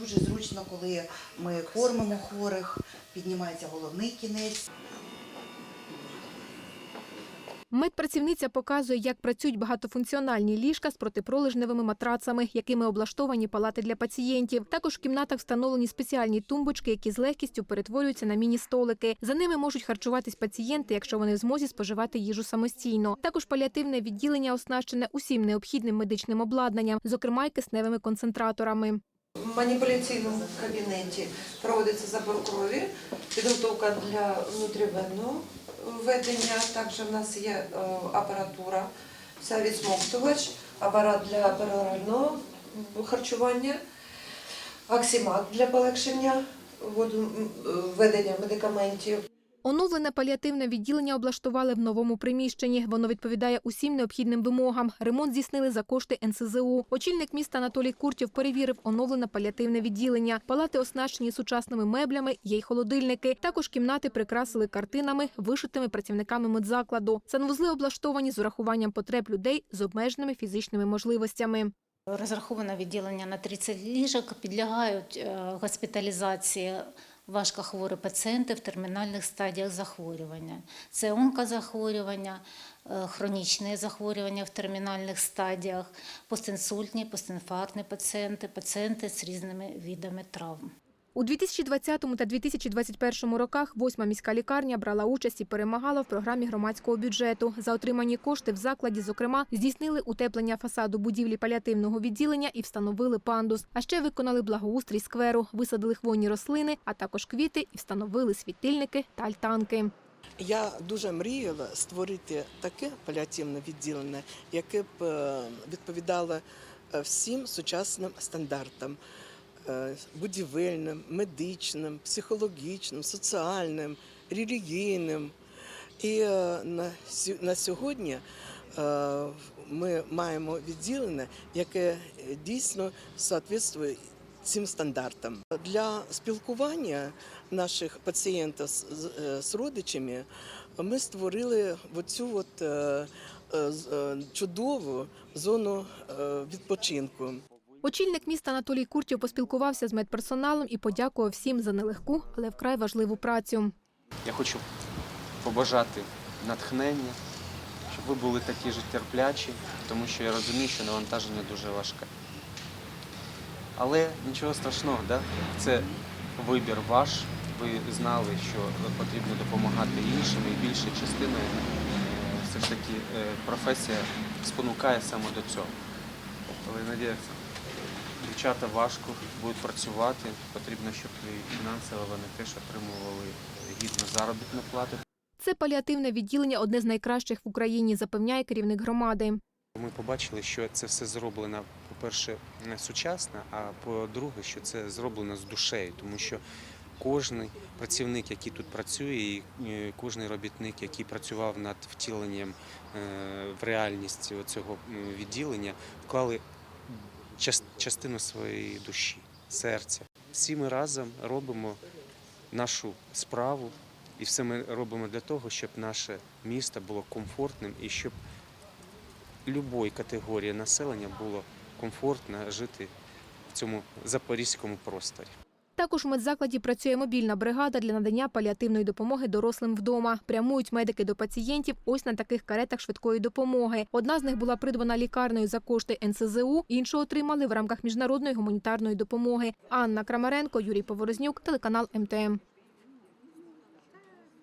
дуже зручно, коли ми кормимо хворих, піднімається головний кінець. Медпрацівниця показує, як працюють багатофункціональні ліжка з протипролежневими матрацами, якими облаштовані палати для пацієнтів. Також в кімнатах встановлені спеціальні тумбочки, які з легкістю перетворюються на міні-столики. За ними можуть харчуватись пацієнти, якщо вони в змозі споживати їжу самостійно. Також паліативне відділення оснащене усім необхідним медичним обладнанням, зокрема й кисневими концентраторами. В маніпуляційному кабінеті проводиться забор крові, підготовка для внутрівенного введення. Також в нас є е, апаратура, вся відсмоктувач, апарат для перорального харчування, оксимат для полегшення е, введення медикаментів. Оновлене паліативне відділення облаштували в новому приміщенні. Воно відповідає усім необхідним вимогам. Ремонт здійснили за кошти НСЗУ. Очільник міста Анатолій Куртєв перевірив оновлене паліативне відділення. Палати оснащені сучасними меблями, є й холодильники. Також кімнати прикрасили картинами, вишитими працівниками медзакладу. Санвузли облаштовані з урахуванням потреб людей з обмеженими фізичними можливостями. Розраховане відділення на 30 ліжок підлягають е, госпіталізації важкохворі пацієнти в термінальних стадіях захворювання. Це онкозахворювання, е, хронічні захворювання в термінальних стадіях, постінсультні, постінфарктні пацієнти, пацієнти з різними видами травм. У 2020 та 2021 роках восьма міська лікарня брала участь і перемагала в програмі громадського бюджету. За отримані кошти в закладі, зокрема, здійснили утеплення фасаду будівлі паліативного відділення і встановили пандус. А ще виконали благоустрій скверу, висадили хвойні рослини, а також квіти і встановили світильники та альтанки. Я дуже мріяла створити таке паліативне відділення, яке б е, відповідало е, всім сучасним стандартам будівельним, медичним, психологічним, соціальним, релігійним. І е, на, сьогодні е, ми маємо відділення, яке е, дійсно відповідає цим стандартам. Для спілкування наших пацієнтів з, е, родичами ми створили оцю от, е, е, е, чудову зону е, відпочинку. Очільник міста Анатолій Куртєв поспілкувався з медперсоналом і подякував всім за нелегку, але вкрай важливу працю. Я хочу побажати натхнення, щоб ви були такі ж терплячі, тому що я розумію, що навантаження дуже важке. Але нічого страшного, да? це вибір ваш. Ви знали, що потрібно допомагати іншим, і більша частина е, все ж таки е, професія спонукає саме до цього. Але Надія, дівчата важко будуть працювати. Потрібно, щоб і фінансово вони теж отримували гідну заробітну плату. Це паліативне відділення одне з найкращих в Україні, запевняє керівник громади. Ми побачили, що це все зроблено, по-перше, не сучасно, а по-друге, що це зроблено з душею, тому що кожен працівник, який тут працює, і е, кожен робітник, який працював над втіленням е, в реальність цього відділення, вклали частину своєї душі, серця. Всі ми разом робимо нашу справу, і все ми робимо для того, щоб наше місто було комфортним і щоб любої категорії населення було комфортно жити в цьому запорізькому просторі. Також в медзакладі працює мобільна бригада для надання паліативної допомоги дорослим вдома. Прямують медики до пацієнтів ось на таких каретах швидкої допомоги. Одна з них була придбана лікарнею за кошти НСЗУ, іншу отримали в рамках міжнародної гуманітарної допомоги. Анна Крамаренко, Юрій Поворознюк, телеканал МТМ.